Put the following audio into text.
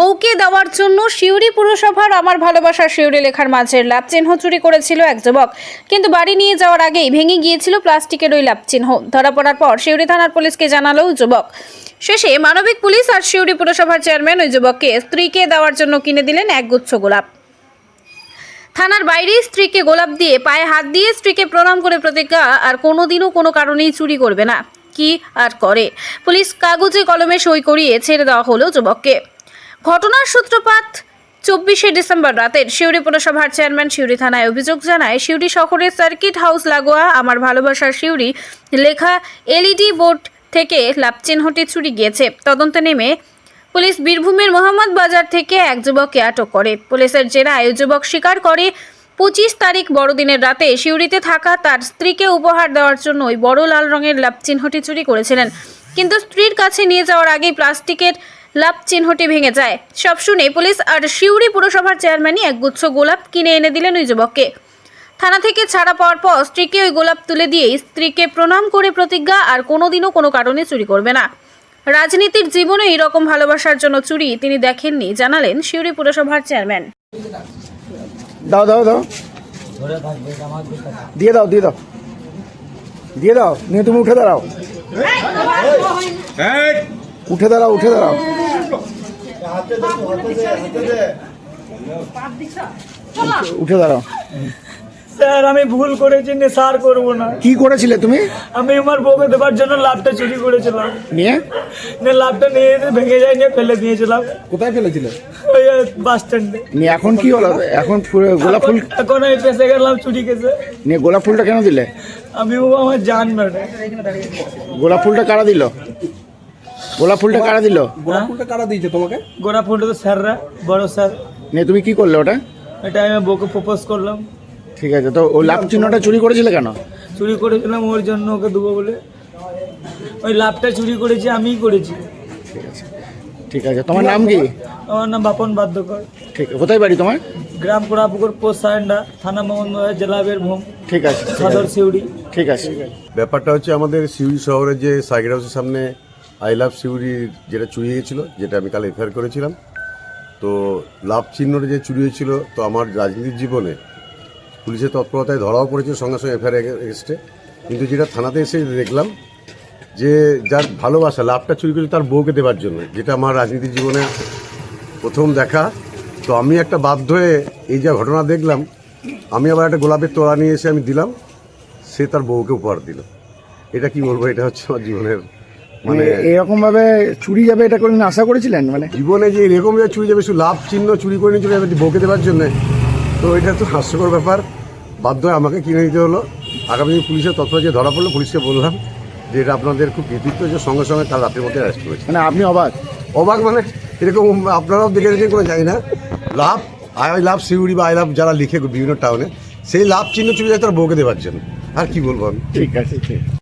বউকে দেওয়ার জন্য শিউরি পুরসভার আমার ভালোবাসা শিউরি লেখার মাঝের লাভ চিহ্ন চুরি করেছিল এক যুবক। কিন্তু বাড়ি নিয়ে যাওয়ার আগেই ভেঙে গিয়েছিল প্লাস্টিকের ওই লাভ চিহ্ন। ধরা পড়ার পর শিউরি থানার পুলিশকে জানালো যুবক। শেষে মানবিক পুলিশ আর শিউরি পুরসভার চেয়ারম্যান ওই যুবককে স্ত্রীকে দেওয়ার জন্য কিনে দিলেন এক গুচ্ছ গোলাপ। থানার বাইরেই স্ত্রীকে গোলাপ দিয়ে পায়ে হাত দিয়ে স্ত্রীকে প্রণাম করে প্রতিজ্ঞা আর কোনোদিনও কোনো কারণেই চুরি করবে না। কি আর করে? পুলিশ কাগজে কলমে সই করিয়ে ছেড়ে দেওয়া হলো যুবককে। ঘটনার সূত্রপাত চব্বিশে ডিসেম্বর রাতের শিউরি পুরসভার চেয়ারম্যান শিউরি থানায় অভিযোগ জানায় শিউরি শহরের সার্কিট হাউস লাগোয়া, আমার ভালোবাসার শিউরি লেখা এলইডি বোর্ড থেকে লাভ চিহ্নটি চুরি গিয়েছে। তদন্তে নেমে পুলিশ বীরভূমের মোহাম্মদ বাজার থেকে এক যুবককে আটক করে। পুলিশের জেরায় যুবক স্বীকার করে পঁচিশ তারিখ বড়দিনের রাতে শিউরিতে থাকা তার স্ত্রীকে উপহার দেওয়ার জন্য ওই বড় লাল রঙের লাভ চিহ্নটি চুরি করেছিলেন। কিন্তু স্ত্রীর কাছে নিয়ে যাওয়ার আগেই প্লাস্টিকের লাভ চিহ্নটি ভেঙে যায়। সব শুনে পুলিশ আর শিউরি পুরসভার চেয়ারম্যানই এক গুচ্ছ গোলাপ কিনে এনে দিলেন ওই যুবককে। থানা থেকে ছাড়া পাওয়ার পর স্ত্রীকে ওই গোলাপ তুলে দিয়ে স্ত্রীকে প্রণাম করে প্রতিজ্ঞা আর কোনোদিনও কোনো কারণে চুরি করবে না। রাজনীতির জীবনে এরকম ভালোবাসার জন্য চুরি তিনি দেখেননি জানালেন শিউরি পুরসভার চেয়ারম্যান। দাও দাও দাও। দিয়ে দাও দিয়ে দাও। দিয়ে দাও নিয়ে তুমি উঠে দাঁড়াও। উঠে দাঁড়াও উঠে দাঁড়াও। উঠে দাঁড়াও। স্যার আমি ভুল করেছি নেশার করব না। কি করেছিলে তুমি? আমি আমার বউকে দেবার জন্য লাভটা চুরি করেছিলাম। নিয়ে? নিয়ে লাভটা নিয়ে ভেঙে যায় নিয়ে ফেলে দিয়েছিলাম। কোথায় ফেলেছিলে? ওই বাস স্ট্যান্ডে। নিয়ে এখন কি হলো? এখন গোলাপ ফুল এখন আমি পেশে গেলাম চুরি কেসে। নিয়ে গোলাপ ফুলটা কেন দিলে? আমি ও আমার জান ম্যাডাম গোলাপ ফুলটা কারা দিল? গোলাপ ফুলটা কারা দিল? গোলাপ ফুলটা কারা দিয়েছে তোমাকে? গোলাপ ফুলটা তো স্যাররা বড় স্যার। নিয়ে তুমি কি করলে ওটা? এটা আমি বউকে প্রপোজ করলাম। ঠিক আছে তো ওই লাভ চিহ্নটা চুরি করেছিলে কেন? চুরি করেছিলাম ওর জন্য ওকে দেবো বলে। ওই লাভটা চুরি করেছি আমিই করেছি। ঠিক আছে ঠিক আছে। তোমার নাম কি? আমার নাম বাপন বাধ্যকর ঠিক কোথায় বাড়ি তোমার? গ্রাম কোড়াপুকুর পোস্ট সারেন্ডা থানা মোহাম্মদ জেলা বীরভূম ঠিক আছে ঠিক সদর আছে, সিউড়ি। ঠিক আছে। ব্যাপারটা হচ্ছে আমাদের সিউড়ি শহরের যে সাইকেল হাউসের সামনে আই লাভ সিউড়ি যেটা চুরি হয়েছিল, যেটা আমি কাল এফআইআর করেছিলাম। তো লাভ চিহ্নটা যে চুরি হয়েছিল, তো আমার রাজনীতির জীবনে পুলিশের তৎপরতায় ধরাও পড়েছে, সঙ্গে সঙ্গে এফআইআর এগেস্টে কিন্তু যেটা থানাতে এসে দেখলাম যে যার ভালোবাসা, লাভটা চুরি করেছে তার বউকে দেওয়ার জন্য, যেটা আমার রাজনীতির জীবনে প্রথম দেখা। তো আমি একটা বাধ্য হয়ে এই যা ঘটনা দেখলাম, আমি আবার একটা গোলাপের তোড়া নিয়ে এসে আমি দিলাম, সে তার বউকে উপহার দিল। এটা কি বলব? এটা হচ্ছে আমার জীবনের মানে এরকম ভাবে চুরি যাবে এটা কোনদিন আশা করেছিলেন? মানে জীবনে যে এরকম যে চুরি যাবে শুধু লাভ চিহ্ন চুরি করে নিয়ে চলে যাবে বউকে দেওয়ার জন্য। তো এটা তো হাস্যকর ব্যাপার। বাধ্য হয়ে আমাকে কিনে নিতে হলো। আগামী দিন পুলিশের তৎপর যে ধরা পড়ল পুলিশকে বললাম যে এটা আপনাদের খুব কৃতিত্ব যে সঙ্গে সঙ্গে কাল রাতের মধ্যে অ্যারেস্ট করেছে। মানে আপনি অবাক? অবাক মানে এরকম আপনারাও দেখে দেখে কোনো যায় না। লাভ আই লাভ সিউড়ি বা আই লাভ যারা লিখে বিভিন্ন টাউনে সেই লাভ চিহ্ন চুরি যায় তার বউকে দেওয়ার জন্য। আর কি বলব আমি? ঠিক আছে ঠিক।